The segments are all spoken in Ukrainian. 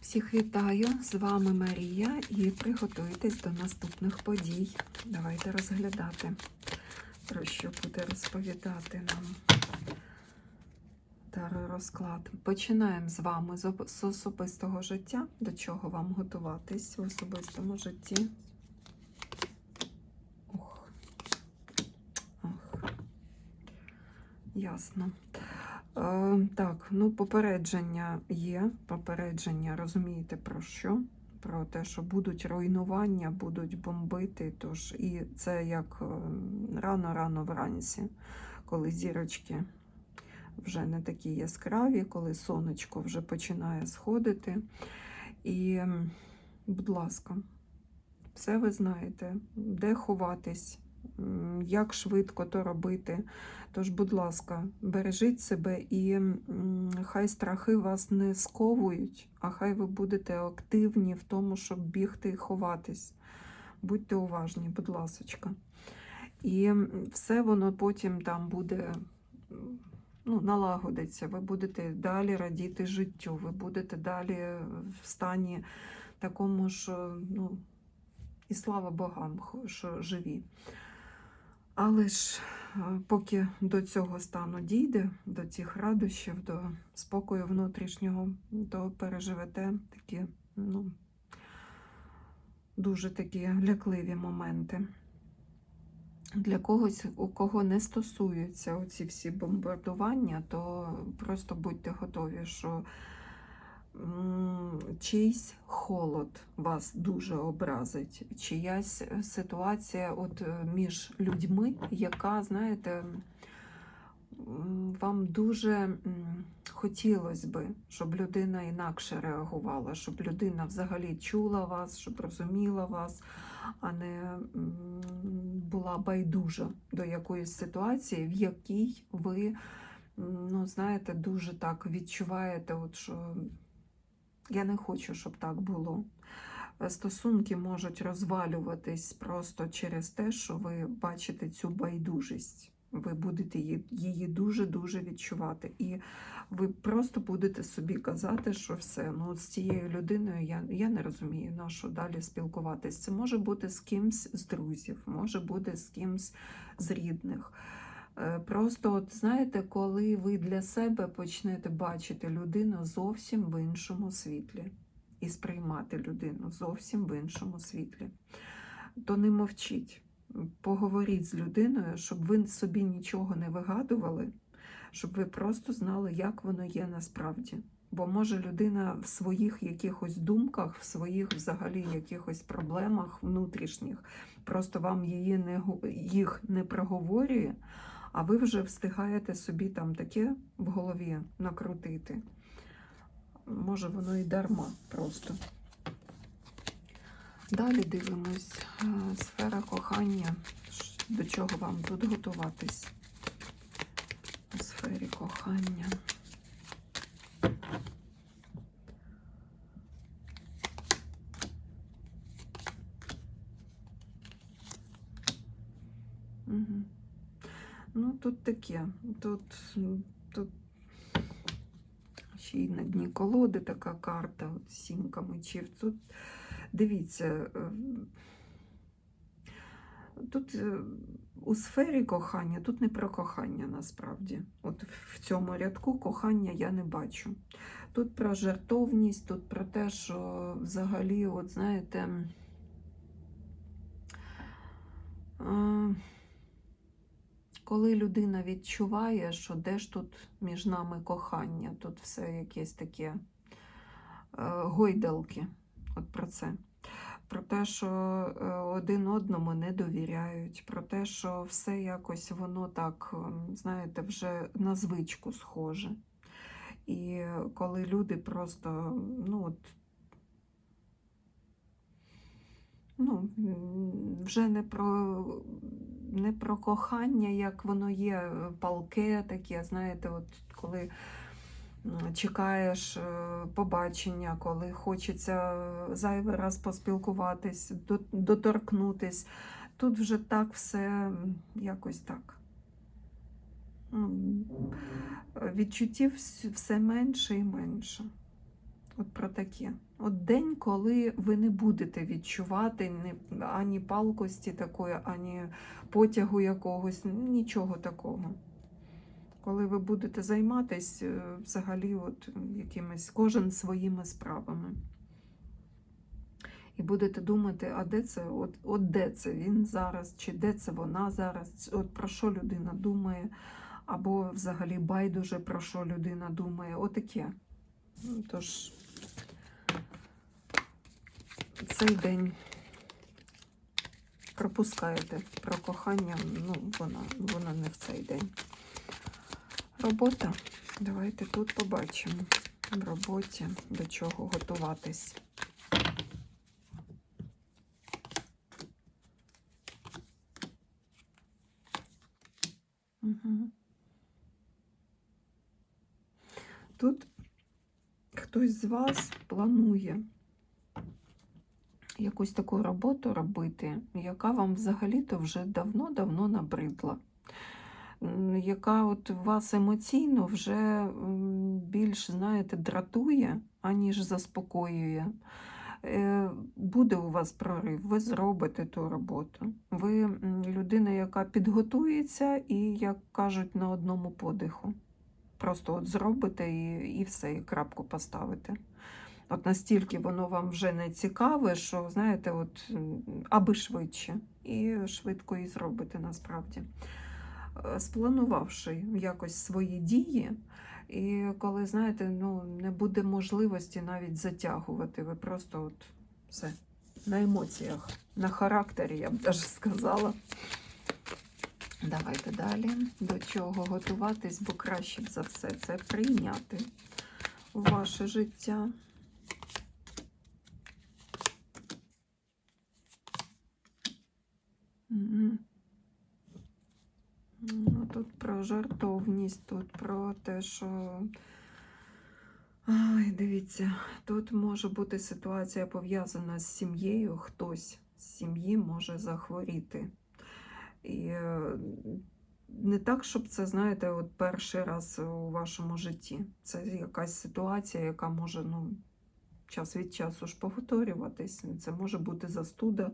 Всіх вітаю! З вами Марія і приготуйтесь до наступних подій. Давайте розглядати, про що буде розповідати нам Таро розклад. Починаємо з вами з особистого життя. До чого вам готуватись в особистому житті? Ох. Ох. Ясно. Е, так, ну попередження є. Попередження, розумієте про що? Про те, що будуть руйнування, будуть бомбити. Тож і це як е, рано-рано вранці, коли зірочки вже не такі яскраві, коли сонечко вже починає сходити. І, будь ласка, все ви знаєте, де ховатись, як швидко то робити. Тож, будь ласка, бережіть себе і хай страхи вас не сковують, а хай ви будете активні в тому, щоб бігти і ховатись. Будьте уважні, будь ласочка. І все воно потім там буде ну, налагодиться. Ви будете далі радіти життю, ви будете далі в стані такому, що ну, і слава Богам, що живі. Але ж е, поки до цього стану дійде, до цих радощів, до спокою внутрішнього, то переживете такі, ну, дуже такі лякливі моменти. Для когось, у кого не стосуються оці всі бомбардування, то просто будьте готові, що чийсь холод вас дуже образить, чиясь ситуація от е, між людьми, яка, знаєте, вам дуже хотілося би, щоб людина інакше реагувала, щоб людина взагалі чула вас, щоб розуміла вас, а не була байдужа до якоїсь ситуації, в якій ви, ну, знаєте, дуже так відчуваєте, от що я не хочу, щоб так було. Е, Стосунки можуть розвалюватись просто через те, що ви бачите цю байдужість. Ви будете її- дуже-дуже відчувати. І ви просто будете собі казати, що все, ну з цією людиною я, я не розумію, на що далі спілкуватись. Це може бути з кимсь з друзів, може бути з кимсь з рідних. Е, Просто, от знаєте, коли ви для себе почнете бачити людину зовсім в іншому світлі і сприймати людину зовсім в іншому світлі, то не мовчіть. Поговоріть з людиною, щоб ви собі нічого не вигадували, щоб ви просто знали, як воно є насправді. Бо може людина в своїх якихось думках, в своїх взагалі якихось проблемах внутрішніх, просто вам її не, їх не проговорює, а ви вже встигаєте собі там таке в голові накрутити. Може, воно і дарма просто. Далі дивимось. е, Сфера кохання. До чого вам тут готуватись? У сфері кохання. Угу. Ну, тут таке. Тут, тут ще й на дні колоди така карта, от сімка мечів. Тут дивіться, е, тут е, у сфері кохання, тут не про кохання насправді. От в цьому рядку кохання я не бачу. Тут про жертовність, тут про те, що взагалі, от знаєте, е, коли людина відчуває, що де ж тут між нами кохання, тут все якесь таке е, гойдалки. От про це. Про те, що е, один одному не довіряють, про те, що все якось воно так, ем, знаєте, вже на звичку схоже. І коли люди просто, ну от, ну, вже не про, не про кохання, як воно є, е, палке таке, знаєте, от коли чекаєш е, побачення, коли хочеться е, зайвий раз поспілкуватись, доторкнутись. Тут вже так все якось так. Ну, Відчуттів все менше і менше. От про таке. От день, коли ви не будете відчувати ні, ані палкості такої, ані потягу якогось, нічого такого. Коли ви будете займатися е, взагалі от якимись, кожен своїми справами. І будете думати, а де це, от, от де це він зараз, чи де це вона зараз, от про що людина думає, або взагалі байдуже про що людина думає. Отаке. Ну, Тож цей день пропускаєте про кохання, ну, вона, вона не в цей день. Робота. Давайте тут побачимо в роботі, до чого готуватись. Угу. Тут хтось з вас планує якусь таку роботу робити, яка вам взагалі-то вже давно-давно набридла. Яка от вас емоційно вже більш, знаєте, дратує, аніж заспокоює. Е, Буде у вас прорив, ви зробите ту роботу. Ви людина, яка підготується і, як кажуть, на одному подиху. Просто от зробите і, і все, і крапку поставите. От настільки воно вам вже не цікаве, що, знаєте, от, аби швидше. І швидко і зробите насправді. Е, Спланувавши якось свої дії, і коли, знаєте, ну, не буде можливості навіть затягувати, ви просто от все на емоціях, на характері, я б даже сказала. Давайте далі. До чого готуватись, бо краще за все це прийняти у ваше життя. Ну, тут про жартовність, тут про те, що. Ай, дивіться, тут може бути ситуація пов'язана з сім'єю, хтось з сім'ї може захворіти. І е, не так, щоб це, знаєте, от перший раз у вашому житті. Це якась ситуація, яка може ну, час від часу ж повторюватись. Це може бути застуда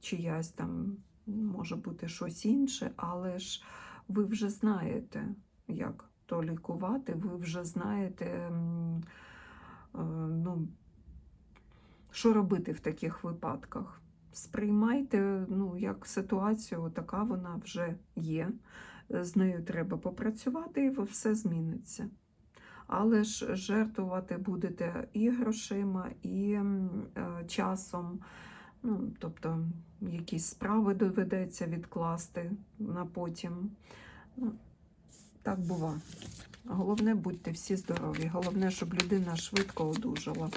чиясь там, може бути щось інше, але ж ви вже знаєте, як то лікувати, ви вже знаєте, е, ну, що робити в таких випадках. Сприймайте ну, як ситуацію, така вона вже є. З нею треба попрацювати, і все зміниться. Але ж жертвувати будете і грошима, і е, часом. Ну, тобто якісь справи доведеться відкласти на потім. Ну, так бува. Головне, будьте всі здорові. Головне, щоб людина швидко одужала.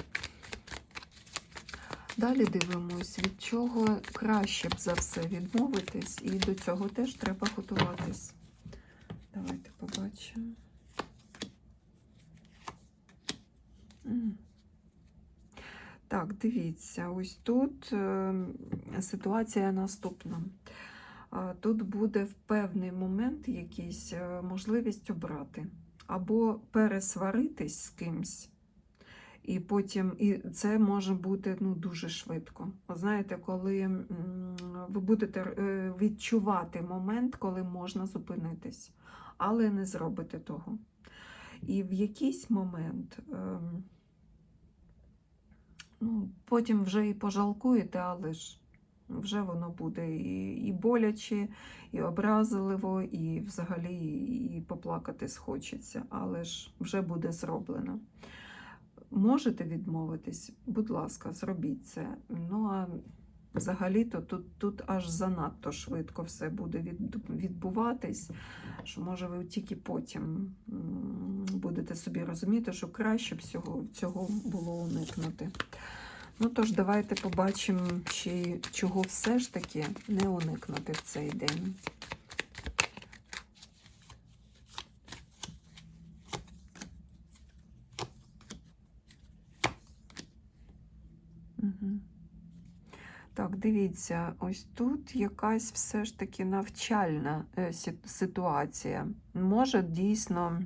Далі дивимось, від чого краще б за все відмовитись, і до цього теж треба готуватись. Давайте побачимо. Так, дивіться, ось тут е, ситуація наступна. Тут буде в певний момент якийсь е, можливість обрати або пересваритись з кимсь, і потім і це може бути ну, дуже швидко. Знаєте, коли ви будете е, відчувати момент, коли можна зупинитись, але не зробите того. І в якийсь момент. ем, Ну, потім вже і пожалкуєте, але ж вже воно буде і, і боляче, і образливо, і взагалі і поплакати схочеться, але ж вже буде зроблено. Можете відмовитись, будь ласка, зробіть це. Ну а взагалі-то тут, тут аж занадто швидко все буде відбуватись, що може ви тільки потім будете собі розуміти, що краще б цього, цього було уникнути. Ну тож, давайте побачимо, чи чого все ж таки не уникнути в цей день. Так, дивіться, ось тут якась все ж таки навчальна е, ситуація. Може, дійсно,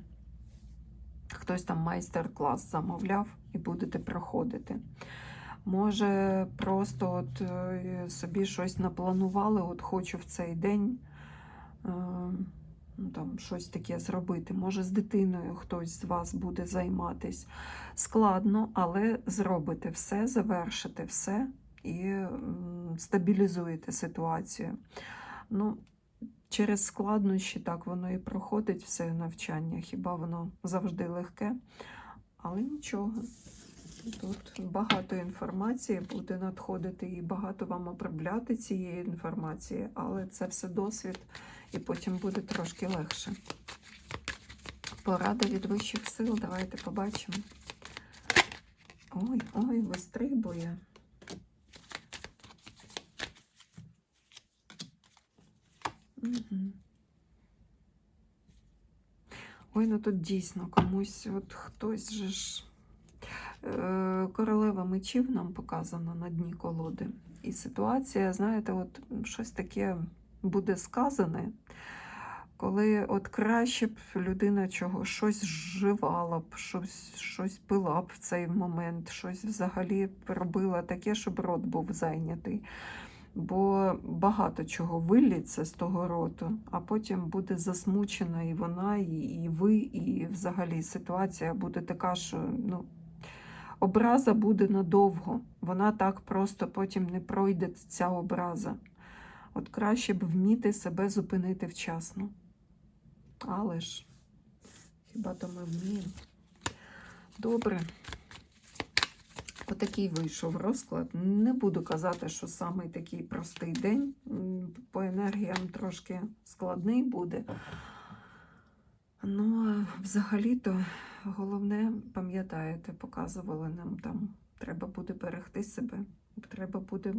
хтось там майстер-клас замовляв, і будете проходити. Може, просто от е, собі щось напланували, от хочу в цей день е, ну, там, щось таке зробити. Може, з дитиною хтось з вас буде займатись. Складно, але зробите все, завершите все і стабілізуєте ситуацію. Ну, через складнощі так воно і проходить все навчання. Хіба воно завжди легке? Але нічого. Тут багато інформації буде надходити і багато вам обробляти цієї інформації, але це все досвід, і потім буде трошки легше. Порада від вищих сил, давайте побачимо. Ой, ой, вистрибує. Ой, ну тут дійсно комусь, от хтось же ж. Е, Королева мечів нам показана на дні колоди. І ситуація, знаєте, от щось таке буде сказане, коли от краще б людина чого щось вживала б, щось, щось пила б в цей момент, щось взагалі робила таке, щоб рот був зайнятий. Бо багато чого виллється з того роту, а потім буде засмучена і вона, і ви, і взагалі ситуація буде така, що ну, образа буде надовго. Вона так просто потім не пройде ця образа. От краще б вміти себе зупинити вчасно. Але ж, хіба то ми вміємо? Добре. Отакий вийшов розклад. Не буду казати, що самий такий простий день. По енергіям трошки складний буде. Ну, а взагалі-то головне, пам'ятаєте, показували нам там, треба буде берегти себе, треба буде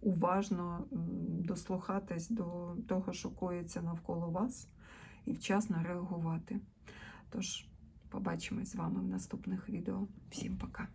уважно дослухатись до того, що коїться навколо вас, і вчасно реагувати. Тож, побачимось з вами в наступних відео. Всім пока!